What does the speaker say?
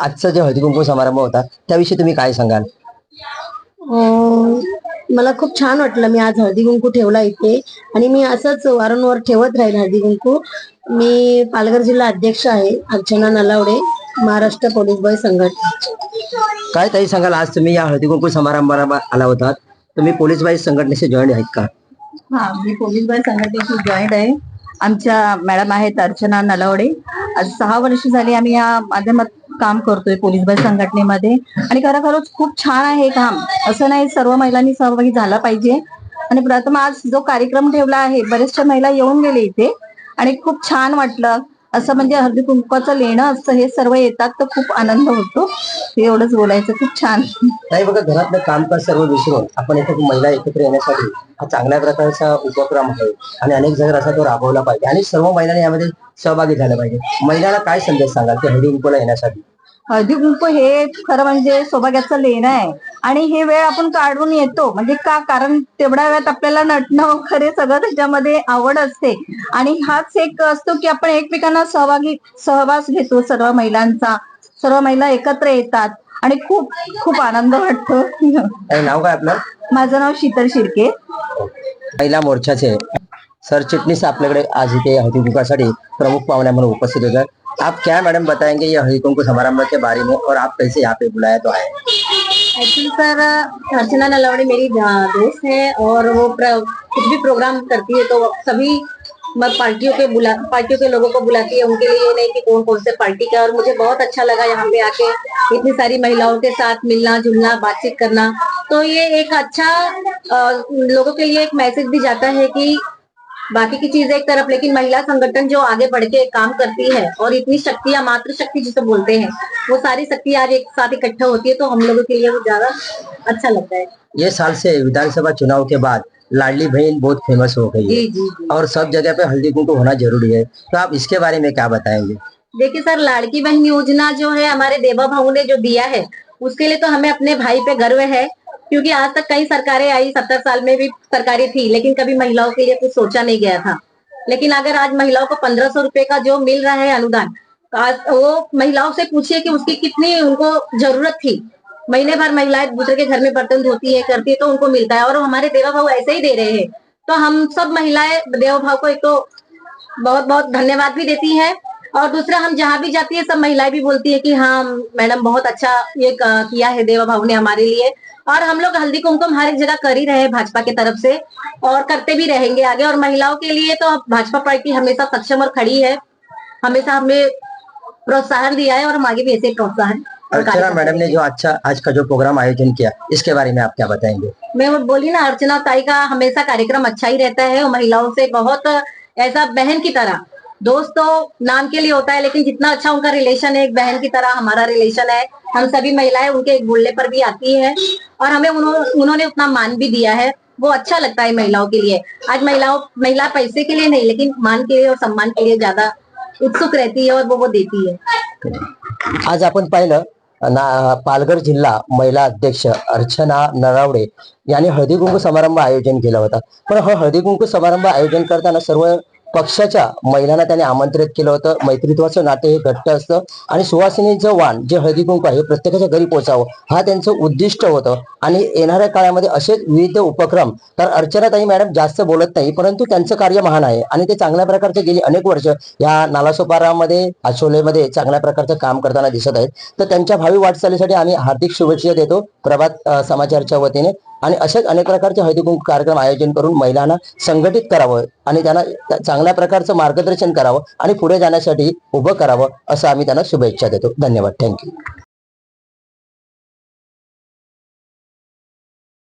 आजचा जो हळदी कुंकू समारंभ होता त्याविषयी तुम्ही काय सांगाल? अं, मला खूप छान वाटलं. मी आज हळदी कुंकू ठेवला इथे. आणि मी असंच वारंवार ठेवत राहील हळदी कुंकू. मी पालघर जिल्हा अध्यक्ष आहे अर्चना नलावडे महाराष्ट्र पोलीस बॉय संघटना. काय ताई सांगाल आज तुम्ही या हळदी कुंकू समारंभाला आला होता तुम्ही पोलीस बाई संघटनेशी जॉईन आहेत का? हा मी पोलीस बाई संघटनेशी जॉईंट आहे. आमच्या मॅडम आहेत अर्चना नलावडे. आज सहा वर्ष झाली आम्ही या माध्यमात काम करतोय पोलीस बल संघटनेमध्ये. आणि खरोखरच खूप छान आहे काम. असं नाही सर्व महिलांनी सहभागी झाला पाहिजे. आणि प्रथम आज जो कार्यक्रम ठेवला आहे बरेचशा महिला येऊन गेले इथे. आणि खूप छान वाटलं. असं म्हणजे हळदी कुंकवाचं लेणं असतं हे सर्व येतात तर खूप आनंद होतो. हे एवढंच बोलायचं खूप छान. नाही बघा घरातलं कामकाज सर्व विसरून आपण इथे महिला एकत्र येण्यासाठी हा चांगल्या प्रकारचा उपक्रम आहे. आणि अनेक जण असा तो राबवला पाहिजे. आणि सर्व महिलांनी यामध्ये सहभागी झालं पाहिजे. महिलांना काय संदेश सांगाल ते हळदी कुंकवाला येण्यासाठी? हळदी कुंकू हे खरं म्हणजे सौभाग्याचं लेणं आहे. आणि हे वेळ आपण काढून येतो. म्हणजे का? कारण तेवढ्या वेळात आपल्याला नटणं खरे सगळं त्याच्यामध्ये आवड असते. आणि हाच एक असतो की आपण एकमेकांना सहभागी सहवास घेतो सर्व महिलांचा. सर्व महिला एकत्र येतात. आणि खूप खूप आनंद वाटतो. नाव काय आपलं? माझं नाव शीतल शिर्के. महिला मोर्चाचे सरचिटणीस आपल्याकडे आज इथे हळदी कुंकासाठी प्रमुख पाहुण्या म्हणून उपस्थित होते आप क्या मैडम बताएँगे ये कुंकू समारंभ के बारे में और आप कैसे यहाँ पे बुलाया तो आए? एक्चुअली सर अर्चना नलावड़े मेरी दोस्त है और वो कुछ भी प्रोग्राम करती है तो सभी म- पार्टियों के बुला पार्टियों के लोगों को बुलाती है। उनके लिए नहीं कि कौन कौन से पार्टी का और मुझे बहुत अच्छा लगा यहाँ पे आके इतनी सारी महिलाओं के साथ मिलना जुलना बातचीत करना। तो ये एक अच्छा अ, लोगों के लिए एक मैसेज भी जाता है कि बाकी की चीज़ें एक तरफ़ लेकिन महिला संगठन जो आगे बढ़ के काम करती है और इतनी शक्तियाँ मातृ शक्ति जिसे बोलते हैं वो सारी शक्ति आज एक साथ इकट्ठा होती है तो हम लोगों के लिए वो ज़्यादा अच्छा लगता है। ये साल से विधानसभा चुनाव के बाद लाडली बहन बहुत फ़ेमस हो गई है। जी जी जी। और सब जगह पे हल्दी कुंकू होना ज़रूरी है। तो आप इसके बारे में क्या बताएँगे? देखिए सर लाड़की बहन योजना जो है हमारे देवा भाऊ ने जो दिया है उसके लिए तो हमें अपने भाई पे गर्व है। क्योंकि आज तक कई सरकारें आई, सत्तर साल में भी सरकारें थी, लेकिन कभी महिलाओं के लिए कुछ सोचा नहीं गया था। लेकिन अगर आज महिलाओं को पंद्रह सौ रुपए का जो मिल रहा है अनुदान, आज वो महिलाओं से पूछिए कि उसकी कितनी उनको ज़रूरत थी। महीने भर महिलाएँ दूसरे के घर में बर्तन धोती है, करती है तो उनको मिलता है। और हमारे देवा भाव ऐसे ही दे रहे हैं। तो हम सब महिलाएँ देवा भाव को एक तो बहुत बहुत धन्यवाद भी देती है। और दूसरा हम जहाँ भी जाती है सब महिलाएँ भी बोलती है कि हाँ मैडम बहुत अच्छा ये किया है देवा भाव ने हमारे लिए। और हम लोग हल्दी कुमकुम हर एक जगह कर ही रहे हैं भाजपा की तरफ़ से और करते भी रहेंगे आगे। और महिलाओं के लिए तो भाजपा पार्टी हमेशा सक्षम और खड़ी है। हमेशा हमें प्रोत्साहन दिया है और हम आगे भी ऐसे प्रोत्साहन अर्चना मैडम ने जो अच्छा आज का जो प्रोग्राम आयोजन किया इसके बारे में आप क्या बताएँगे? मैं बोली ना अर्चना ताई का हमेशा कार्यक्रम अच्छा ही रहता है और महिलाओं से बहुत ऐसा बहन की तरह। दोस्त तो नाम के लिए होता है लेकिन जितना अच्छा उनका रिलेशन है एक बहन की तरह हमारा रिलेशन है हम सभी महिलाएँ उनके बोलने पर भी आती है और हमें उन्हों, उन्होंने उतना मान भी दिया है वो अच्छा लगता है महिलाओं के लिए। आज महिलाओं महिला पैसे के लिए नहीं लेकिन मान के लिए और सम्मान के लिए ज़्यादा उत्सुक रहती है और वो वो देती है। आज आपण पाहिलं पालघर जिल्हा महिला अध्यक्ष अर्चना नरावडे यांनी हळदी कुंकू समारंभ आयोजन केला होता. पण हा हळदी कुंकू समारंभ आयोजन करताना सर्व पक्षाच्या महिलांना त्याने आमंत्रित केलं होतं. मैत्रित्वाचं नाते हे घट्ट असतं. आणि सुवासिनीचं वाण जे हळदी कुंकू आहे हे प्रत्येकाच्या घरी पोचावं हा त्यांचं उद्दिष्ट होतं. आणि येणाऱ्या काळामध्ये असेच विविध उपक्रम तर अर्चनाताई मॅडम जास्त बोलत नाही परंतु त्यांचं कार्य महान आहे. आणि ते चांगल्या प्रकारचे गेली अनेक वर्ष या नालासोपारामध्ये आशोलेमध्ये चांगल्या प्रकारचं काम करताना दिसत आहेत. तर त्यांच्या भावी वाटचालीसाठी आम्ही हार्दिक शुभेच्छा देतो प्रभात समाचारच्या वतीने. आणि अशाच अनेक प्रकारचे हळदीकुंकू कार्यक्रम आयोजन करून महिलांना संघटित करावं आणि त्यांना चांगल्या प्रकारचं मार्गदर्शन करावं आणि पुढे जाण्यासाठी उभं करावं असं आम्ही त्यांना शुभेच्छा देतो. धन्यवाद. थँक्यू